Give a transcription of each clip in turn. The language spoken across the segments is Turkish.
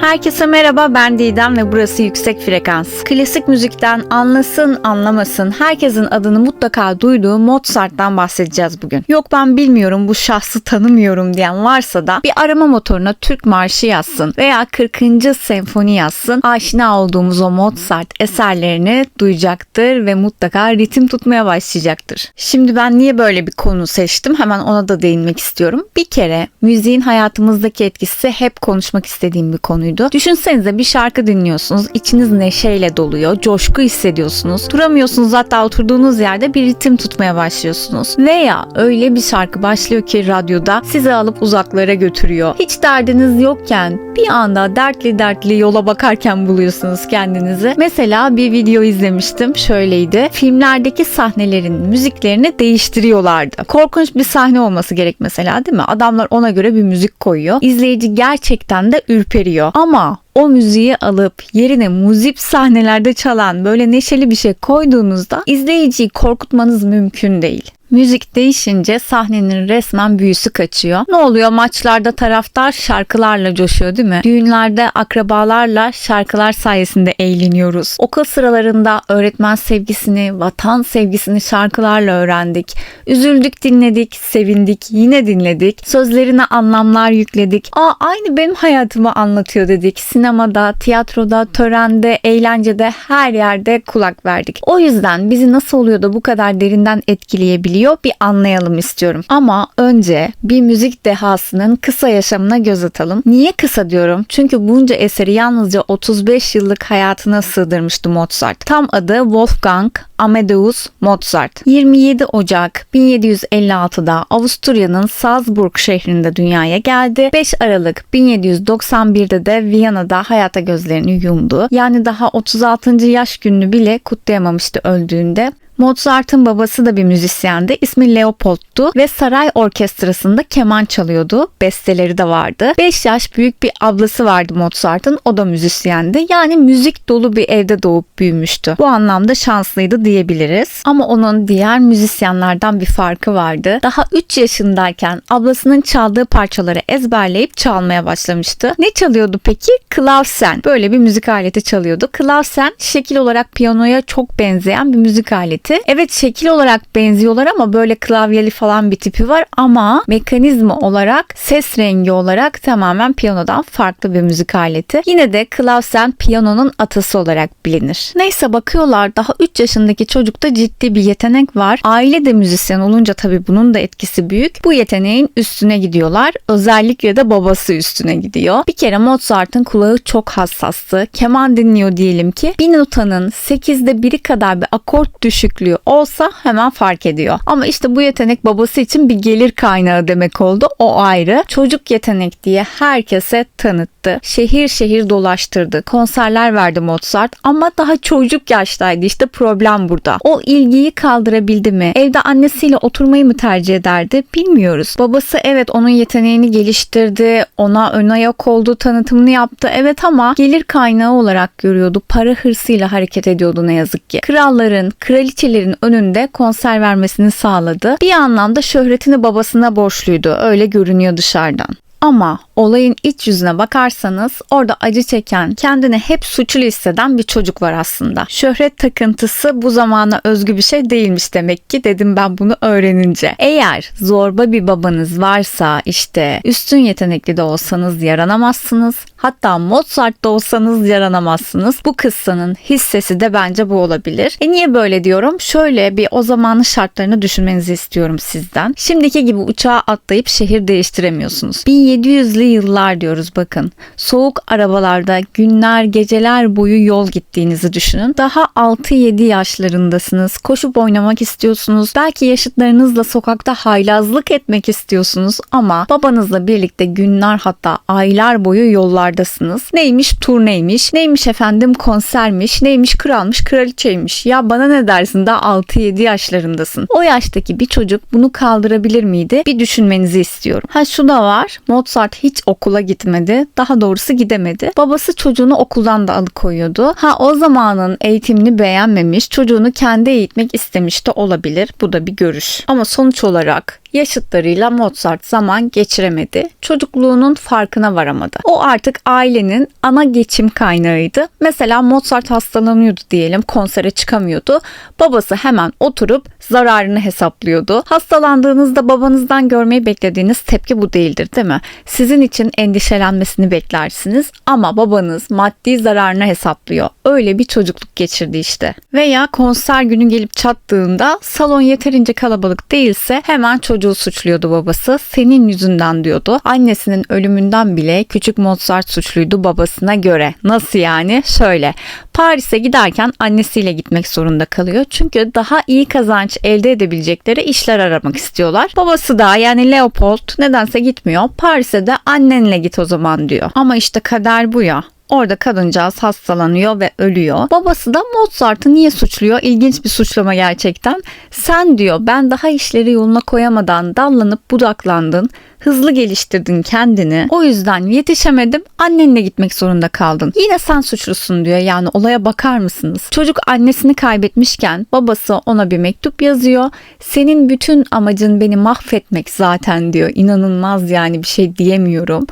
Herkese merhaba ben Didem ve burası Yüksek Frekans. Klasik müzikten anlasın anlamasın herkesin adını mutlaka duyduğu Mozart'tan bahsedeceğiz bugün. Yok ben bilmiyorum bu şahsı tanımıyorum diyen varsa da bir arama motoruna Türk Marşı yazsın veya 40. senfoni yazsın. Aşina olduğumuz o Mozart eserlerini duyacaktır ve mutlaka ritim tutmaya başlayacaktır. Şimdi ben niye böyle bir konu seçtim hemen ona da değinmek istiyorum. Bir kere müziğin hayatımızdaki etkisi hep konuşmak istediğim bir konuydu. Düşünsenize bir şarkı dinliyorsunuz, içiniz neşeyle doluyor, coşku hissediyorsunuz. Duramıyorsunuz hatta oturduğunuz yerde bir ritim tutmaya başlıyorsunuz. Veya öyle bir şarkı başlıyor ki radyoda sizi alıp uzaklara götürüyor. Hiç derdiniz yokken bir anda dertli dertli yola bakarken buluyorsunuz kendinizi. Mesela bir video izlemiştim şöyleydi. Filmlerdeki sahnelerin müziklerini değiştiriyorlardı. Korkunç bir sahne olması gerek mesela değil mi? Adamlar ona göre bir müzik koyuyor. İzleyici gerçekten de ürperiyor. 好嘛 o müziği alıp yerine muzip sahnelerde çalan böyle neşeli bir şey koyduğunuzda izleyiciyi korkutmanız mümkün değil. Müzik değişince sahnenin resmen büyüsü kaçıyor. Ne oluyor? Maçlarda taraftar şarkılarla coşuyor değil mi? Düğünlerde akrabalarla şarkılar sayesinde eğleniyoruz. Okul sıralarında öğretmen sevgisini, vatan sevgisini şarkılarla öğrendik. Üzüldük, dinledik, sevindik, yine dinledik. Sözlerine anlamlar yükledik. Aa aynı benim hayatımı anlatıyor dedik. Sinemada, tiyatroda, törende, eğlencede her yerde kulak verdik. O yüzden bizi nasıl oluyor da bu kadar derinden etkileyebiliyor bir anlayalım istiyorum. Ama önce bir müzik dehasının kısa yaşamına göz atalım. Niye kısa diyorum? Çünkü bunca eseri yalnızca 35 yıllık hayatına sığdırmıştı Mozart. Tam adı Wolfgang Amadeus Mozart. 27 Ocak 1756'da Avusturya'nın Salzburg şehrinde dünyaya geldi. 5 Aralık 1791'de de Viyana'da hayata gözlerini yumdu. Yani daha 36. yaş gününü bile kutlayamamıştı öldüğünde. Mozart'ın babası da bir müzisyendi. İsmi Leopold'tu ve saray orkestrasında keman çalıyordu. Besteleri de vardı. 5 yaş büyük bir ablası vardı Mozart'ın. O da müzisyendi. Yani müzik dolu bir evde doğup büyümüştü. Bu anlamda şanslıydı diyebiliriz. Ama onun diğer müzisyenlerden bir farkı vardı. Daha 3 yaşındayken ablasının çaldığı parçaları ezberleyip çalmaya başlamıştı. Ne çalıyordu peki? Klavsen. Böyle bir müzik aleti çalıyordu. Klavsen şekil olarak piyanoya çok benzeyen bir müzik aleti aleti. Evet şekil olarak benziyorlar ama böyle klavyeli falan bir tipi var ama mekanizma olarak ses rengi olarak tamamen piyanodan farklı bir müzik aleti. Yine de klavsen piyanonun atası olarak bilinir. Neyse bakıyorlar daha 3 yaşındaki çocukta ciddi bir yetenek var. Aile de müzisyen olunca tabii bunun da etkisi büyük. Bu yeteneğin üstüne gidiyorlar. Özellikle de babası üstüne gidiyor. Bir kere Mozart'ın kulağı çok hassastı. Keman dinliyor diyelim ki bir notanın 8'de biri kadar bir akort düşük büyüklüğü olsa hemen fark ediyor. Ama işte bu yetenek babası için bir gelir kaynağı demek oldu. O ayrı. Çocuk yetenek diye herkese tanıttı. Şehir şehir dolaştırdı. Konserler verdi Mozart ama daha çocuk yaştaydı. İşte problem burada. O ilgiyi kaldırabildi mi? Evde annesiyle oturmayı mı tercih ederdi? Bilmiyoruz. Babası evet onun yeteneğini geliştirdi. Ona ön ayak oldu. Tanıtımını yaptı. Evet ama gelir kaynağı olarak görüyordu. Para hırsıyla hareket ediyordu ne yazık ki. Kralların, kraliçelerin önünde konser vermesini sağladı. Bir anlamda şöhretini babasına borçluydu. Öyle görünüyor dışarıdan. Ama olayın iç yüzüne bakarsanız orada acı çeken, kendini hep suçlu hisseden bir çocuk var aslında. Şöhret takıntısı bu zamana özgü bir şey değilmiş demek ki dedim ben bunu öğrenince. Eğer zorba bir babanız varsa işte üstün yetenekli de olsanız yaranamazsınız. Hatta Mozart'ta olsanız yaranamazsınız. Bu kıssanın hissesi de bence bu olabilir. E niye böyle diyorum? Şöyle bir o zamanın şartlarını düşünmenizi istiyorum sizden. Şimdiki gibi uçağa atlayıp şehir değiştiremiyorsunuz. 1700'lü yıllar diyoruz bakın. Soğuk arabalarda günler geceler boyu yol gittiğinizi düşünün. Daha 6-7 yaşlarındasınız. Koşup oynamak istiyorsunuz. Belki yaşıtlarınızla sokakta haylazlık etmek istiyorsunuz ama babanızla birlikte günler hatta aylar boyu yollardasınız. Neymiş turneymiş, neymiş efendim konsermiş, neymiş kralmış kraliçeymiş. Ya bana ne dersin daha 6-7 yaşlarındasın. O yaştaki bir çocuk bunu kaldırabilir miydi? Bir düşünmenizi istiyorum. Ha şu da var. Mozart hiç okula gitmedi. Daha doğrusu gidemedi. Babası çocuğunu okuldan da alıkoyuyordu. Ha o zamanın eğitimini beğenmemiş, çocuğunu kendi eğitmek istemiş de olabilir. Bu da bir görüş. Ama sonuç olarak Yaşıtlarıyla Mozart zaman geçiremedi. Çocukluğunun farkına varamadı. O artık ailenin ana geçim kaynağıydı. Mesela Mozart hastalanıyordu diyelim, konsere çıkamıyordu. Babası hemen oturup zararını hesaplıyordu. Hastalandığınızda babanızdan görmeyi beklediğiniz tepki bu değildir değil mi? Sizin için endişelenmesini beklersiniz ama babanız maddi zararını hesaplıyor. Öyle bir çocukluk geçirdi işte. Veya konser günü gelip çattığında salon yeterince kalabalık değilse hemen çocuğu suçluyordu babası. Senin yüzünden diyordu. Annesinin ölümünden bile küçük Mozart suçluydu babasına göre. Nasıl yani? Şöyle. Paris'e giderken annesiyle gitmek zorunda kalıyor. Çünkü daha iyi kazanç elde edebilecekleri işler aramak istiyorlar. Babası da yani Leopold nedense gitmiyor. Paris'e de annenle git o zaman diyor. Ama işte kader bu ya. Orada kadıncağız hastalanıyor ve ölüyor. Babası da Mozart'ı niye suçluyor? İlginç bir suçlama gerçekten. Sen diyor ben daha işleri yoluna koyamadan dallanıp budaklandın. Hızlı geliştirdin kendini. O yüzden yetişemedim. Annenle gitmek zorunda kaldın. Yine sen suçlusun diyor. Yani olaya bakar mısınız? Çocuk annesini kaybetmişken babası ona bir mektup yazıyor. Senin bütün amacın beni mahvetmek zaten diyor. İnanılmaz yani bir şey diyemiyorum.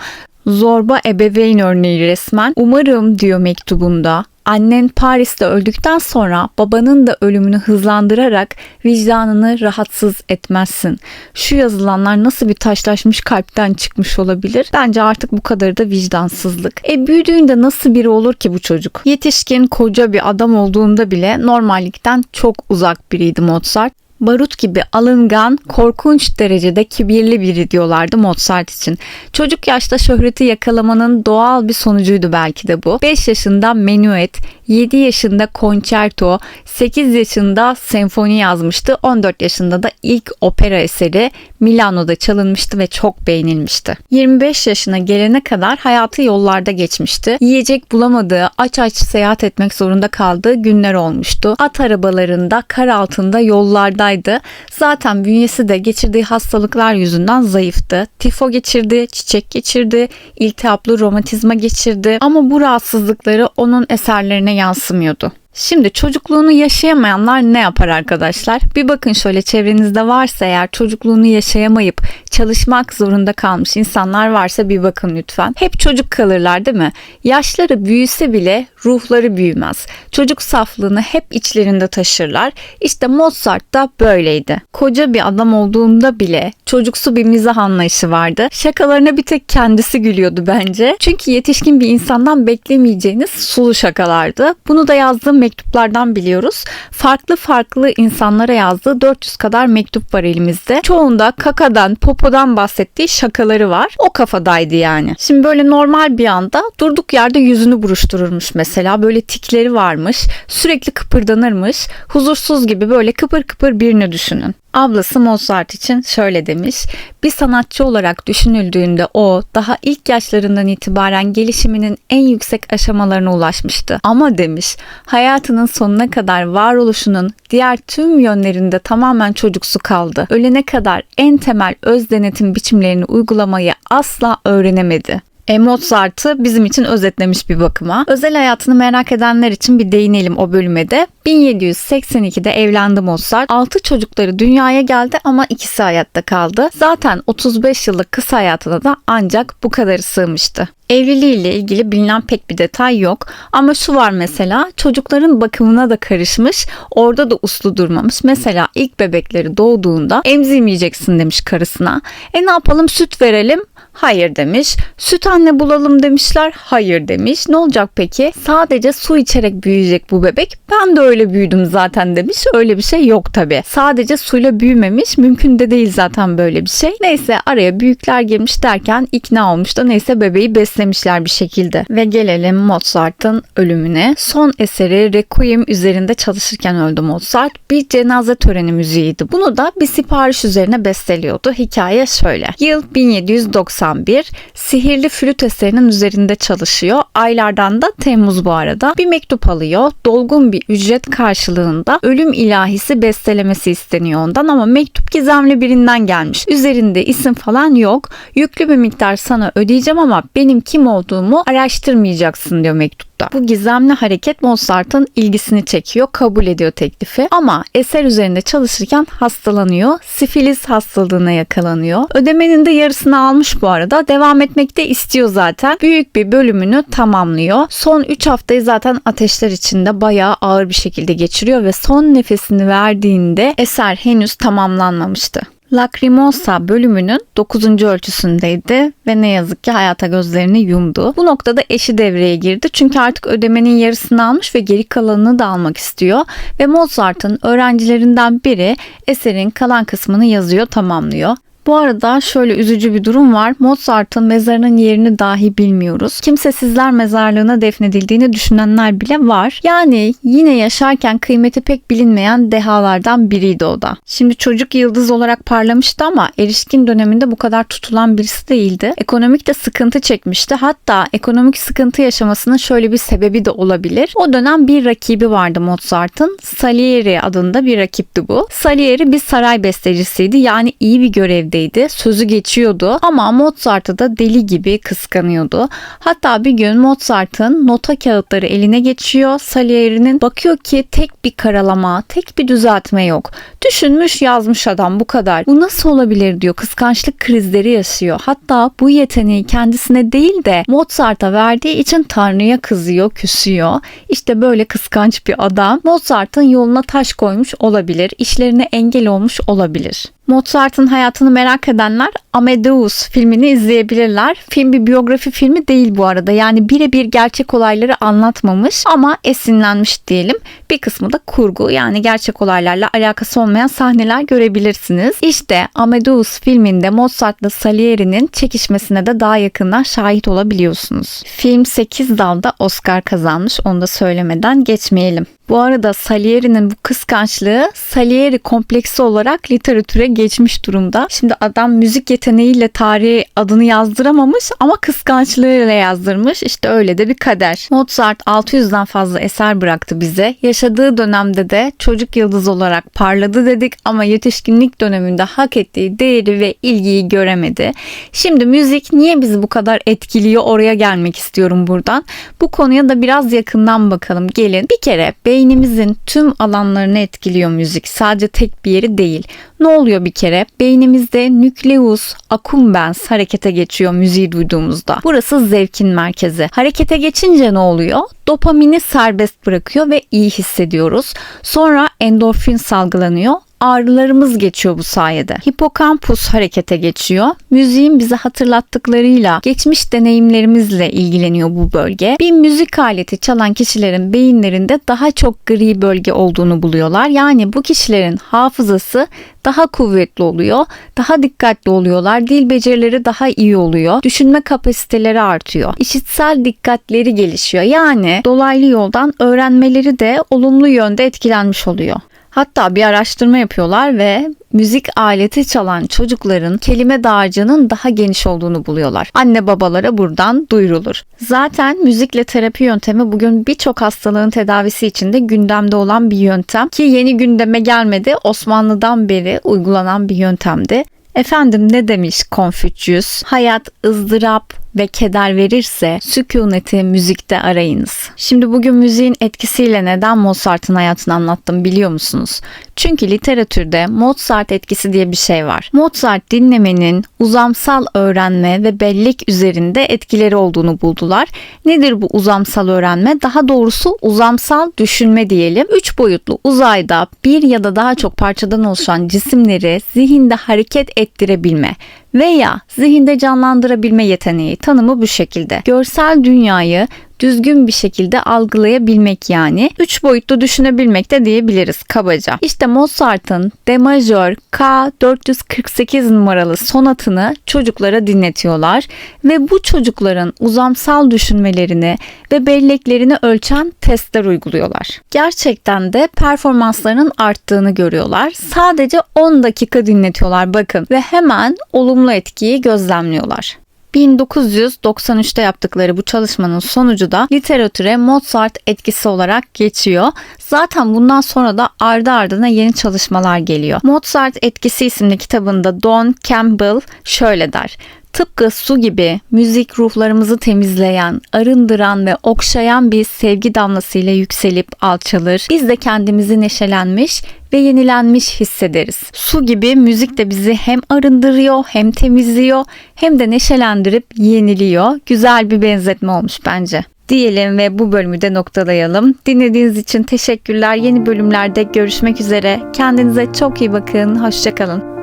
Zorba ebeveyn örneği resmen. Umarım diyor mektubunda annen Paris'te öldükten sonra babanın da ölümünü hızlandırarak vicdanını rahatsız etmezsin. Şu yazılanlar nasıl bir taşlaşmış kalpten çıkmış olabilir? Bence artık bu kadar da vicdansızlık. E büyüdüğünde nasıl biri olur ki bu çocuk? Yetişkin koca bir adam olduğunda bile normallikten çok uzak biriydi Mozart barut gibi alıngan, korkunç derecede kibirli biri diyorlardı Mozart için. Çocuk yaşta şöhreti yakalamanın doğal bir sonucuydu belki de bu. 5 yaşında menuet, 7 yaşında konçerto, 8 yaşında senfoni yazmıştı. 14 yaşında da ilk opera eseri Milano'da çalınmıştı ve çok beğenilmişti. 25 yaşına gelene kadar hayatı yollarda geçmişti. Yiyecek bulamadığı, aç aç seyahat etmek zorunda kaldığı günler olmuştu. At arabalarında, kar altında yollardaydı. Zaten bünyesi de geçirdiği hastalıklar yüzünden zayıftı. Tifo geçirdi, çiçek geçirdi, iltihaplı romatizma geçirdi ama bu rahatsızlıkları onun eserlerine yansımıyordu. Şimdi çocukluğunu yaşayamayanlar ne yapar arkadaşlar? Bir bakın şöyle çevrenizde varsa eğer çocukluğunu yaşayamayıp çalışmak zorunda kalmış insanlar varsa bir bakın lütfen. Hep çocuk kalırlar değil mi? Yaşları büyüse bile ruhları büyümez. Çocuk saflığını hep içlerinde taşırlar. İşte Mozart da böyleydi. Koca bir adam olduğunda bile çocuksu bir mizah anlayışı vardı. Şakalarına bir tek kendisi gülüyordu bence. Çünkü yetişkin bir insandan beklemeyeceğiniz sulu şakalardı. Bunu da yazdığım mektuplardan biliyoruz. Farklı farklı insanlara yazdığı 400 kadar mektup var elimizde. Çoğunda kakadan, popodan bahsettiği şakaları var. O kafadaydı yani. Şimdi böyle normal bir anda durduk yerde yüzünü buruştururmuş mesela. Böyle tikleri varmış. Sürekli kıpırdanırmış. Huzursuz gibi böyle kıpır kıpır birini düşünün. Ablası Mozart için şöyle demiş. Bir sanatçı olarak düşünüldüğünde o daha ilk yaşlarından itibaren gelişiminin en yüksek aşamalarına ulaşmıştı. Ama demiş hayatının sonuna kadar varoluşunun diğer tüm yönlerinde tamamen çocuksu kaldı. Ölene kadar en temel öz denetim biçimlerini uygulamayı asla öğrenemedi. E, Mozart'ı bizim için özetlemiş bir bakıma. Özel hayatını merak edenler için bir değinelim o bölüme de. 1782'de evlendi Mozart. 6 çocukları dünyaya geldi ama ikisi hayatta kaldı. Zaten 35 yıllık kısa hayatına da ancak bu kadarı sığmıştı. Evliliğiyle ilgili bilinen pek bir detay yok. Ama şu var mesela çocukların bakımına da karışmış. Orada da uslu durmamış. Mesela ilk bebekleri doğduğunda emzirmeyeceksin demiş karısına. E ne yapalım süt verelim? Hayır demiş. Süt anne bulalım demişler. Hayır demiş. Ne olacak peki? Sadece su içerek büyüyecek bu bebek. Ben de öyle büyüdüm zaten demiş. Öyle bir şey yok tabi. Sadece suyla büyümemiş. Mümkün de değil zaten böyle bir şey. Neyse araya büyükler girmiş derken ikna olmuş da neyse bebeği beslemişler bir şekilde. Ve gelelim Mozart'ın ölümüne. Son eseri Requiem üzerinde çalışırken öldü Mozart. Bir cenaze töreni müziğiydi. Bunu da bir sipariş üzerine besteliyordu. Hikaye şöyle. Yıl 1790 1991 sihirli flüt eserinin üzerinde çalışıyor. Aylardan da Temmuz bu arada. Bir mektup alıyor. Dolgun bir ücret karşılığında ölüm ilahisi bestelemesi isteniyor ondan ama mektup gizemli birinden gelmiş. Üzerinde isim falan yok. Yüklü bir miktar sana ödeyeceğim ama benim kim olduğumu araştırmayacaksın diyor mektupta. Bu gizemli hareket Mozart'ın ilgisini çekiyor, kabul ediyor teklifi ama eser üzerinde çalışırken hastalanıyor. Sifilis hastalığına yakalanıyor. Ödemenin de yarısını almış bu arada. Devam etmek de istiyor zaten. Büyük bir bölümünü tamamlıyor. Son 3 haftayı zaten ateşler içinde bayağı ağır bir şekilde geçiriyor ve son nefesini verdiğinde eser henüz tamamlanmamıştı. Lacrimosa bölümünün 9. ölçüsündeydi ve ne yazık ki hayata gözlerini yumdu. Bu noktada eşi devreye girdi çünkü artık ödemenin yarısını almış ve geri kalanını da almak istiyor ve Mozart'ın öğrencilerinden biri eserin kalan kısmını yazıyor, tamamlıyor. Bu arada şöyle üzücü bir durum var. Mozart'ın mezarının yerini dahi bilmiyoruz. Kimsesizler mezarlığına defnedildiğini düşünenler bile var. Yani yine yaşarken kıymeti pek bilinmeyen dehalardan biriydi o da. Şimdi çocuk yıldız olarak parlamıştı ama erişkin döneminde bu kadar tutulan birisi değildi. Ekonomik de sıkıntı çekmişti. Hatta ekonomik sıkıntı yaşamasının şöyle bir sebebi de olabilir. O dönem bir rakibi vardı Mozart'ın. Salieri adında bir rakipti bu. Salieri bir saray bestecisiydi. Yani iyi bir görevdi yerdeydi. Sözü geçiyordu ama Mozart'ı da deli gibi kıskanıyordu. Hatta bir gün Mozart'ın nota kağıtları eline geçiyor. Salieri'nin bakıyor ki tek bir karalama, tek bir düzeltme yok. Düşünmüş yazmış adam bu kadar. Bu nasıl olabilir diyor. Kıskançlık krizleri yaşıyor. Hatta bu yeteneği kendisine değil de Mozart'a verdiği için Tanrı'ya kızıyor, küsüyor. İşte böyle kıskanç bir adam Mozart'ın yoluna taş koymuş olabilir. işlerine engel olmuş olabilir. Mozart'ın hayatını merak edenler Amadeus filmini izleyebilirler. Film bir biyografi filmi değil bu arada. Yani birebir gerçek olayları anlatmamış ama esinlenmiş diyelim. Bir kısmı da kurgu yani gerçek olaylarla alakası olmayan sahneler görebilirsiniz. İşte Amadeus filminde Mozart'la Salieri'nin çekişmesine de daha yakından şahit olabiliyorsunuz. Film 8 dalda Oscar kazanmış onu da söylemeden geçmeyelim. Bu arada Salieri'nin bu kıskançlığı Salieri kompleksi olarak literatüre geçmiş durumda. Şimdi adam müzik yeteneğiyle tarihi adını yazdıramamış ama kıskançlığıyla yazdırmış. İşte öyle de bir kader. Mozart 600'den fazla eser bıraktı bize. Yaşadığı dönemde de çocuk yıldız olarak parladı dedik ama yetişkinlik döneminde hak ettiği değeri ve ilgiyi göremedi. Şimdi müzik niye bizi bu kadar etkiliyor oraya gelmek istiyorum buradan. Bu konuya da biraz yakından bakalım. Gelin bir kere beynimizin tüm alanlarını etkiliyor müzik. Sadece tek bir yeri değil. Ne oluyor bir kere? Beynimizde nükleus accumbens harekete geçiyor müziği duyduğumuzda. Burası zevkin merkezi. Harekete geçince ne oluyor? Dopamini serbest bırakıyor ve iyi hissediyoruz. Sonra endorfin salgılanıyor ağrılarımız geçiyor bu sayede. Hipokampus harekete geçiyor. Müziğin bize hatırlattıklarıyla, geçmiş deneyimlerimizle ilgileniyor bu bölge. Bir müzik aleti çalan kişilerin beyinlerinde daha çok gri bölge olduğunu buluyorlar. Yani bu kişilerin hafızası daha kuvvetli oluyor, daha dikkatli oluyorlar, dil becerileri daha iyi oluyor, düşünme kapasiteleri artıyor, işitsel dikkatleri gelişiyor. Yani dolaylı yoldan öğrenmeleri de olumlu yönde etkilenmiş oluyor. Hatta bir araştırma yapıyorlar ve müzik aleti çalan çocukların kelime dağarcığının daha geniş olduğunu buluyorlar. Anne babalara buradan duyurulur. Zaten müzikle terapi yöntemi bugün birçok hastalığın tedavisi için de gündemde olan bir yöntem ki yeni gündeme gelmedi. Osmanlı'dan beri uygulanan bir yöntemdi. Efendim ne demiş Konfüçyüs? Hayat ızdırap ve keder verirse sükuneti müzikte arayınız. Şimdi bugün müziğin etkisiyle neden Mozart'ın hayatını anlattım biliyor musunuz? Çünkü literatürde Mozart etkisi diye bir şey var. Mozart dinlemenin uzamsal öğrenme ve bellek üzerinde etkileri olduğunu buldular. Nedir bu uzamsal öğrenme? Daha doğrusu uzamsal düşünme diyelim. Üç boyutlu uzayda bir ya da daha çok parçadan oluşan cisimleri zihinde hareket ettirebilme veya zihinde canlandırabilme yeteneği tanımı bu şekilde. Görsel dünyayı düzgün bir şekilde algılayabilmek yani. Üç boyutlu düşünebilmek de diyebiliriz kabaca. İşte Mozart'ın D majör K 448 numaralı sonatını çocuklara dinletiyorlar ve bu çocukların uzamsal düşünmelerini ve belleklerini ölçen testler uyguluyorlar. Gerçekten de performanslarının arttığını görüyorlar. Sadece 10 dakika dinletiyorlar bakın ve hemen olumlu etkiyi gözlemliyorlar. 1993'te yaptıkları bu çalışmanın sonucu da literatüre Mozart etkisi olarak geçiyor. Zaten bundan sonra da ardı ardına yeni çalışmalar geliyor. Mozart etkisi isimli kitabında Don Campbell şöyle der. Tıpkı su gibi müzik ruhlarımızı temizleyen, arındıran ve okşayan bir sevgi damlasıyla yükselip alçalır. Biz de kendimizi neşelenmiş ve yenilenmiş hissederiz. Su gibi müzik de bizi hem arındırıyor, hem temizliyor, hem de neşelendirip yeniliyor. Güzel bir benzetme olmuş bence diyelim ve bu bölümü de noktalayalım. Dinlediğiniz için teşekkürler. Yeni bölümlerde görüşmek üzere. Kendinize çok iyi bakın. Hoşçakalın.